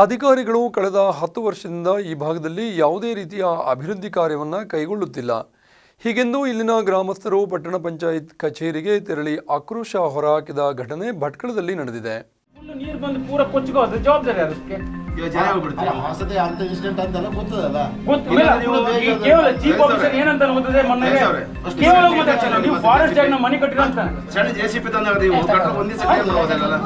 ಅಧಿಕಾರಿಗಳು ಕಳೆದ ಹತ್ತು ವರ್ಷದಿಂದ ಈ ಭಾಗದಲ್ಲಿ ಯಾವುದೇ ರೀತಿಯ ಅಭಿವೃದ್ಧಿ ಕಾರ್ಯವನ್ನು ಕೈಗೊಳ್ಳುತ್ತಿಲ್ಲ. ಹೀಗೆಂದು ಇಲ್ಲಿನ ಗ್ರಾಮಸ್ಥರು ಪಟ್ಟಣ ಪಂಚಾಯತ್ ಕಚೇರಿಗೆ ತೆರಳಿ ಆಕ್ರೋಶ ಹೊರಹಾಕಿದ ಘಟನೆ ಭಟ್ಕಳದಲ್ಲಿ ನಡೆದಿದೆ. ಹೊಸದೇ ಅಂತ ಇನ್ಸಿಡೆಂಟ್ ಅಂತೆಲ್ಲ ಗೊತ್ತದಲ್ಲ? ಗೊತ್ತಿಲ್ಲ ನೀವು ಕೇವಲ ಜೈ ಚೀಫ್ ಆಫೀಸರ್ ಏನಂತ ಗೊತ್ತದೆ ಮೊನ್ನೆ? ಜೈ ಕೇವಲ ಸರಿ ನೀವು ಫಾರೆಸ್ಟ್ ಜಾಗ ಮನೆ ಕಟ್ಟಿರೋ ಅಂತ. ಸಣ್ಣ ಜೆ ಸಿ ಪಿ ತಂದಾಗ ನೀವು ಕಟ್ಟಲು ಒಂದೇ ಸಲ ಏನ್ ಮಾಡೋದಲ್ಲ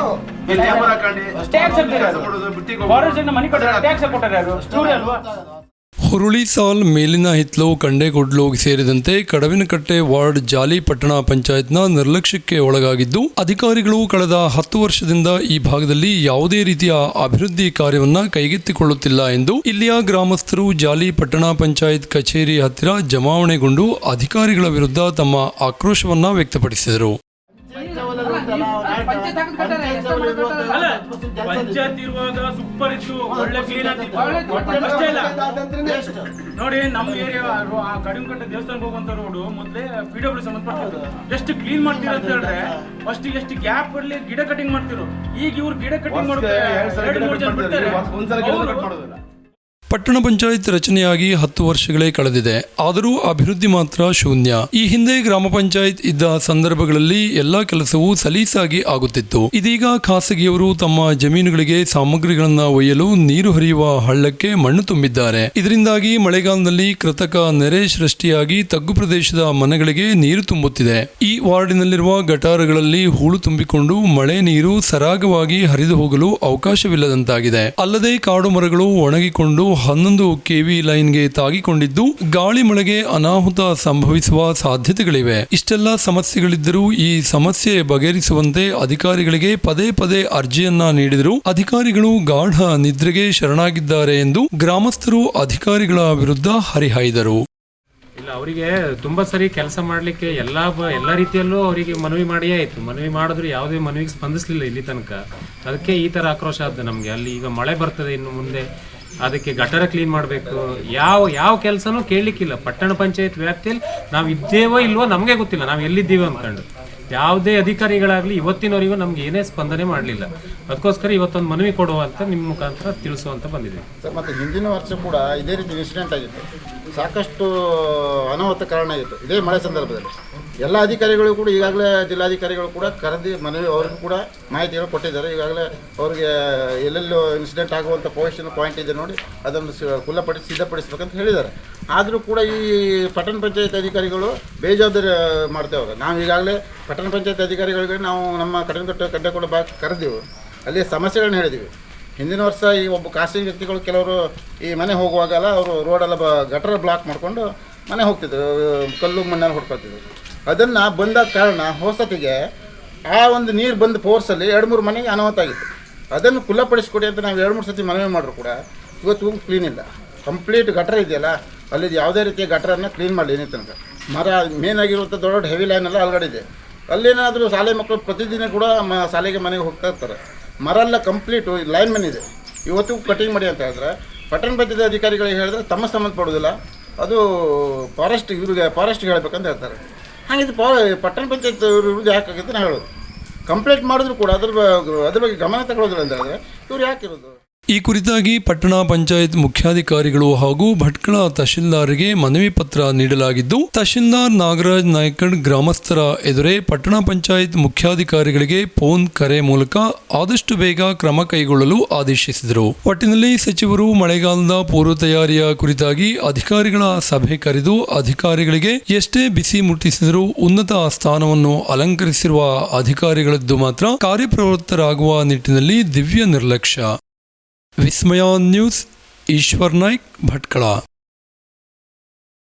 ಇಲ್ಲಿ ಲೇಬರ್ ಹಾಕೊಂಡು ಟ್ಯಾಕ್ಸ್ ಹಾಕ್ತಾರೆ ಫಾರೆಸ್ಟ್ ಜಾಗ ಮನೆ ಕಟ್ಟಿರೋ ಟ್ಯಾಕ್ಸ್ ಕೊಟ್ಟಾರೆ ಯಾರು ಸ್ಟೋರಿ ಅಲ್ವಾ? ಹುರುಳಿ ಸಾಲ್ ಮೇಲಿನ ಹಿತ್ಲು ಕಂಡೆಗೊಡ್ಲು ಸೇರಿದಂತೆ ಕಡವಿನಕಟ್ಟೆ ವಾರ್ಡ್ ಜಾಲಿ ಪಟ್ಟಣ ಪಂಚಾಯತ್ನ ನಿರ್ಲಕ್ಷ್ಯಕ್ಕೆ ಒಳಗಾಗಿದ್ದು, ಅಧಿಕಾರಿಗಳು ಕಳೆದ ಹತ್ತು ವರ್ಷದಿಂದ ಈ ಭಾಗದಲ್ಲಿ ಯಾವುದೇ ರೀತಿಯ ಅಭಿವೃದ್ಧಿ ಕಾರ್ಯವನ್ನ ಕೈಗೆತ್ತಿಕೊಳ್ಳುತ್ತಿಲ್ಲ ಎಂದು ಇಲ್ಲಿಯ ಗ್ರಾಮಸ್ಥರು ಜಾಲಿ ಪಟ್ಟಣ ಪಂಚಾಯತ್ ಕಚೇರಿ ಹತ್ತಿರ ಜಮಾವಣೆಗೊಂಡು ಅಧಿಕಾರಿಗಳ ವಿರುದ್ಧ ತಮ್ಮ ಆಕ್ರೋಶವನ್ನ ವ್ಯಕ್ತಪಡಿಸಿದರು. ಅಲ್ಲ ಪಂಚಾಯತ್ ಇರುವಾಗ ಸೂಪರ್ ಇತ್ತು ಒಳ್ಳೆ ಕ್ಲೀನ್ ಆಗಿತ್ತು ಅಷ್ಟೇ ಇಲ್ಲ ನೋಡಿ ನಮ್ಮ ಏರಿಯಾ ಕಡಿಮಕಟ್ಟೆ ದೇವಸ್ಥಾನಕ್ಕೆ ಹೋಗುವಂತ ರೋಡು ಮೊದ್ಲೇ ಪಿ ಡಬ್ಲ್ಯೂ ಸಂಬಂಧಪಟ್ಟಿದ್ದು. ಎಷ್ಟು ಕ್ಲೀನ್ ಮಾಡ್ತೀರ ಅಂತ ಹೇಳಿದ್ರೆ ಫಸ್ಟ್ ಎಷ್ಟು ಗ್ಯಾಪ್ ಅಲ್ಲಿ ಗಿಡ ಕಟಿಂಗ್ ಮಾಡ್ತಿರೋ ಈಗ ಇವ್ರು ಗಿಡ ಕಟಿಂಗ್ ಮಾಡ್ತಾರೆ ಎರಡು ಮೂರು ಜನ ಬಿಡ್ತಾರೆ. ಪಟ್ಟಣ ಪಂಚಾಯತ್ ರಚನೆಯಾಗಿ ಹತ್ತು ವರ್ಷಗಳೇ ಕಳೆದಿದೆ. ಆದರೂ ಅಭಿವೃದ್ಧಿ ಮಾತ್ರ ಶೂನ್ಯ. ಈ ಹಿಂದೆ ಗ್ರಾಮ ಪಂಚಾಯತ್ ಇದ್ದ ಸಂದರ್ಭಗಳಲ್ಲಿ ಎಲ್ಲಾ ಕೆಲಸವೂ ಸಲೀಸಾಗಿ ಆಗುತ್ತಿತ್ತು. ಇದೀಗ ಖಾಸಗಿಯವರು ತಮ್ಮ ಜಮೀನುಗಳಿಗೆ ಸಾಮಗ್ರಿಗಳನ್ನ ಒಯ್ಯಲು ನೀರು ಹರಿಯುವ ಹಳ್ಳಕ್ಕೆ ಮಣ್ಣು ತುಂಬಿದ್ದಾರೆ. ಇದರಿಂದಾಗಿ ಮಳೆಗಾಲದಲ್ಲಿ ಕೃತಕ ನೆರೆ ಸೃಷ್ಟಿಯಾಗಿ ತಗ್ಗು ಪ್ರದೇಶದ ಮನೆಗಳಿಗೆ ನೀರು ತುಂಬುತ್ತಿದೆ. ಈ ವಾರ್ಡಿನಲ್ಲಿರುವ ಗಟಾರಗಳಲ್ಲಿ ಹೂಳು ತುಂಬಿಕೊಂಡು ಮಳೆ ನೀರು ಸರಾಗವಾಗಿ ಹರಿದು ಹೋಗಲು ಅವಕಾಶವಿಲ್ಲದಂತಾಗಿದೆ. ಅಲ್ಲದೆ ಕಾಡು ಮರಗಳು ಒಣಗಿಕೊಂಡು ಹನ್ನೊಂದು ಕೆವಿ ಲೈನ್ಗೆ ತಾಗಿಕೊಂಡಿದ್ದು ಗಾಳಿ ಮಳೆಗೆ ಅನಾಹುತ ಸಂಭವಿಸುವ ಸಾಧ್ಯತೆಗಳಿವೆ. ಇಷ್ಟೆಲ್ಲ ಸಮಸ್ಯೆಗಳಿದ್ದರೂ ಈ ಸಮಸ್ಯೆ ಬಗೆಹರಿಸುವಂತೆ ಅಧಿಕಾರಿಗಳಿಗೆ ಪದೇ ಪದೇ ಅರ್ಜಿಯನ್ನ ನೀಡಿದರು. ಅಧಿಕಾರಿಗಳು ಗಾಢ ನಿದ್ರೆಗೆ ಶರಣಾಗಿದ್ದಾರೆ ಎಂದು ಗ್ರಾಮಸ್ಥರು ಅಧಿಕಾರಿಗಳ ವಿರುದ್ಧ ಹರಿಹಾಯ್ದರು. ಇಲ್ಲ, ಅವರಿಗೆ ತುಂಬಾ ಸರಿ ಕೆಲಸ ಮಾಡಲಿಕ್ಕೆ ಎಲ್ಲ ಎಲ್ಲ ರೀತಿಯಲ್ಲೂ ಅವರಿಗೆ ಮನವಿ ಮಾಡಿಯೇ ಆಯ್ತು. ಮನವಿ ಮಾಡಿದ್ರು ಯಾವುದೇ ಮನವಿಗೆ ಸ್ಪಂದಿಸಲಿಲ್ಲ ಇಲ್ಲಿ ತನಕ. ಅದಕ್ಕೆ ಈ ಥರ ಆಕ್ರೋಶ ಆದ ನಮಗೆ. ಅಲ್ಲಿ ಈಗ ಮಳೆ ಬರ್ತದೆ ಇನ್ನು ಮುಂದೆ. ಅದಕ್ಕೆ ಗಟರ ಕ್ಲೀನ್ ಮಾಡಬೇಕು. ಯಾವ ಯಾವ ಕೆಲಸನೂ ಕೇಳಲಿಕ್ಕಿಲ್ಲ. ಪಟ್ಟಣ ಪಂಚಾಯತ್ ವ್ಯಾಪ್ತಿಯಲ್ಲಿ ನಾವು ಇದ್ದೇವೋ ಇಲ್ವೋ ನಮಗೆ ಗೊತ್ತಿಲ್ಲ. ನಾವು ಎಲ್ಲಿದ್ದೀವೋ ಅಂದ್ಕೊಂಡು ಯಾವುದೇ ಅಧಿಕಾರಿಗಳಾಗಲಿ ಇವತ್ತಿನವರೆಗೂ ನಮ್ಗೆ ಏನೇ ಸ್ಪಂದನೆ ಮಾಡಲಿಲ್ಲ. ಅದಕ್ಕೋಸ್ಕರ ಇವತ್ತೊಂದು ಮನವಿ ಕೊಡುವ ಅಂತ ನಿಮ್ಮ ಮುಖಾಂತರ ತಿಳಿಸುವಂತ ಬಂದಿದೆ ಸರ್, ಮತ್ತು ಹಿಂದಿನ ವರ್ಷ ಕೂಡ ಇದೇ ರೀತಿ ಇನ್ಸಿಡೆಂಟ್ ಆಗಿತ್ತು. ಸಾಕಷ್ಟು ಅನಾಹುತ ಕಾರಣ ಆಗಿತ್ತು. ಇದೇ ಮಳೆ ಸಂದರ್ಭದಲ್ಲಿ. ಎಲ್ಲ ಅಧಿಕಾರಿಗಳು ಕೂಡ, ಈಗಾಗಲೇ ಜಿಲ್ಲಾಧಿಕಾರಿಗಳು ಕೂಡ ಕರೆದಿ ಮನವಿ, ಅವ್ರಿಗೂ ಕೂಡ ಮಾಹಿತಿಗಳು ಕೊಟ್ಟಿದ್ದಾರೆ. ಈಗಾಗಲೇ ಅವರಿಗೆ ಎಲ್ಲೆಲ್ಲೂ ಇನ್ಸಿಡೆಂಟ್ ಆಗುವಂಥ ಪೊಸಿಷನ್ ಪಾಯಿಂಟ್ ಇದೆ ನೋಡಿ, ಅದನ್ನು ಕುಲ್ಲಪಡಿಸಿ ಸಿದ್ಧಪಡಿಸ್ಬೇಕಂತ ಹೇಳಿದ್ದಾರೆ. ಆದರೂ ಕೂಡ ಈ ಪಟ್ಟಣ ಪಂಚಾಯತ್ ಅಧಿಕಾರಿಗಳು ಬೇಜವಾಬ್ದಾರಿ ಮಾಡ್ತೇವೆ ನಾವು ಈಗಾಗಲೇ ಪಟ್ಟಣ ಪಂಚಾಯತ್ ಅಧಿಕಾರಿಗಳಿಗೆ ನಾವು ನಮ್ಮ ಕಟ್ಟಣಕಟ್ಟು ಕೂಡ ಬಾ ಕರೆದೀವಿ. ಅಲ್ಲಿ ಸಮಸ್ಯೆಗಳನ್ನ ಹೇಳಿದ್ದೀವಿ ಹಿಂದಿನ ವರ್ಷ ಈ ಒಬ್ಬ ಖಾಸಗಿ ವ್ಯಕ್ತಿಗಳು ಕೆಲವರು ಈ ಮನೆ ಹೋಗುವಾಗಲ್ಲ, ಅವರು ರೋಡೆಲ್ಲ ಬ, ಗಟರ ಬ್ಲಾಕ್ ಮಾಡಿಕೊಂಡು ಮನೆ ಹೋಗ್ತಿದ್ರು ಕಲ್ಲು ಮಣ್ಣಲ್ಲಿ ಹೊಡ್ಕೊಳ್ತಿದ್ರು ಅದನ್ನು ಬಂದ ಕಾರಣ ಹೊಸತಿಗೆ ಆ ಒಂದು ನೀರು ಬಂದ ಫೋರ್ಸಲ್ಲಿ ಎರಡು ಮೂರು ಮನೆಗೆ ಅನಾಹುತ ಆಗಿತ್ತು. ಅದನ್ನು ಕುಲ್ಲಪಡಿಸ್ಕೊಡಿ ಅಂತ ನಾವು ಎರಡು ಮೂರು ಸತಿ ಮನವಿ ಮಾಡಿದ್ರು ಕೂಡ. ಇವತ್ತು ಕ್ಲೀನ್ ಇಲ್ಲ. ಕಂಪ್ಲೀಟ್ ಗಟ್ರ ಇದೆಯಲ್ಲ ಅಲ್ಲಿ ಯಾವುದೇ ರೀತಿಯ ಗಟರನ್ನು ಕ್ಲೀನ್ ಮಾಡಲಿ ಏನೇ ತನಕ. ಮರ ಮೇನ್ ಆಗಿರುವಂಥ ದೊಡ್ಡ ದೊಡ್ಡ ಹೆವಿ ಲೈನ್ ಎಲ್ಲ ಅಲ್ಗಡೆ ಇದೆ. ಅಲ್ಲೇನಾದರೂ ಶಾಲೆ ಮಕ್ಕಳು ಪ್ರತಿದಿನ ಕೂಡ ಮ ಶಾಲೆಗೆ ಮನೆಗೆ ಹೋಗ್ತಾ ಇರ್ತಾರೆ. ಮರ ಎಲ್ಲ ಕಂಪ್ಲೀಟು ಲೈನ್ ಮೆನ್ ಇದೆ. ಇವತ್ತು ಕಟಿಂಗ್ ಮಾಡಿ ಅಂತ ಹೇಳಿದ್ರೆ, ಪಟ್ಟಣ ಪಂಚಾಯತ್ ಅಧಿಕಾರಿಗಳಿಗೆ ಹೇಳಿದ್ರೆ ತಮ್ಮ ಸಂಬಂಧಪಡೋದಿಲ್ಲ ಅದು ಫಾರೆಸ್ಟ್ ಇವ್ರಿಗೆ ಫಾರೆಸ್ಟ್ಗೆ ಹೇಳ್ಬೇಕಂತ ಹೇಳ್ತಾರೆ. ಹಾಗಿದ್ದು ಪಾ ಪಟ್ಟಣ ಪಂಚಾಯತ್ ಇವ್ರಿಗೆ ಯಾಕೆ ಆಗುತ್ತೆ ನಾನು ಹೇಳೋದು. ಕಂಪ್ಲೇಂಟ್ ಮಾಡಿದ್ರು ಕೂಡ ಅದ್ರ ಅದ್ರ ಬಗ್ಗೆ ಗಮನ ತಗೊಳ್ಳೋದಿಲ್ಲ ಅಂತ ಹೇಳಿದ್ರೆ ಇವ್ರು ಯಾಕಿರೋದು? ಈ ಕುರಿತಾಗಿ ಪಟ್ಟಣ ಪಂಚಾಯತ್ ಮುಖ್ಯಾಧಿಕಾರಿಗಳು ಹಾಗೂ ಭಟ್ಕಳ ತಹಶೀಲ್ದಾರ್ಗೆ ಮನವಿ ಪತ್ರ ನೀಡಲಾಗಿದ್ದು, ತಹಶೀಲ್ದಾರ್ ನಾಗರಾಜ್ ನಾಯ್ಕಡ್ ಗ್ರಾಮಸ್ಥರ ಎದುರೇ ಪಟ್ಟಣ ಪಂಚಾಯತ್ ಮುಖ್ಯಾಧಿಕಾರಿಗಳಿಗೆ ಫೋನ್ ಕರೆ ಮೂಲಕ ಆದಷ್ಟು ಬೇಗ ಕ್ರಮ ಕೈಗೊಳ್ಳಲು ಆದೇಶಿಸಿದರು. ಒಟ್ಟಿನಲ್ಲಿ ಸಚಿವರು ಮಳೆಗಾಲದ ಪೂರ್ವ ತಯಾರಿಯ ಕುರಿತಾಗಿ ಅಧಿಕಾರಿಗಳ ಸಭೆ ಕರೆದು ಅಧಿಕಾರಿಗಳಿಗೆ ಎಷ್ಟೇ ಬಿಸಿ ಮುಟ್ಟಿಸಿದರೂ ಉನ್ನತ ಸ್ಥಾನವನ್ನು ಅಲಂಕರಿಸಿರುವ ಅಧಿಕಾರಿಗಳದ್ದು ಮಾತ್ರ ಕಾರ್ಯಪ್ರವೃತ್ತರಾಗುವ ನಿಟ್ಟಿನಲ್ಲಿ ದಿವ್ಯ ನಿರ್ಲಕ್ಷ್ಯ. विस्मया न्यूज़ ईश्वर नायक भटकड़ा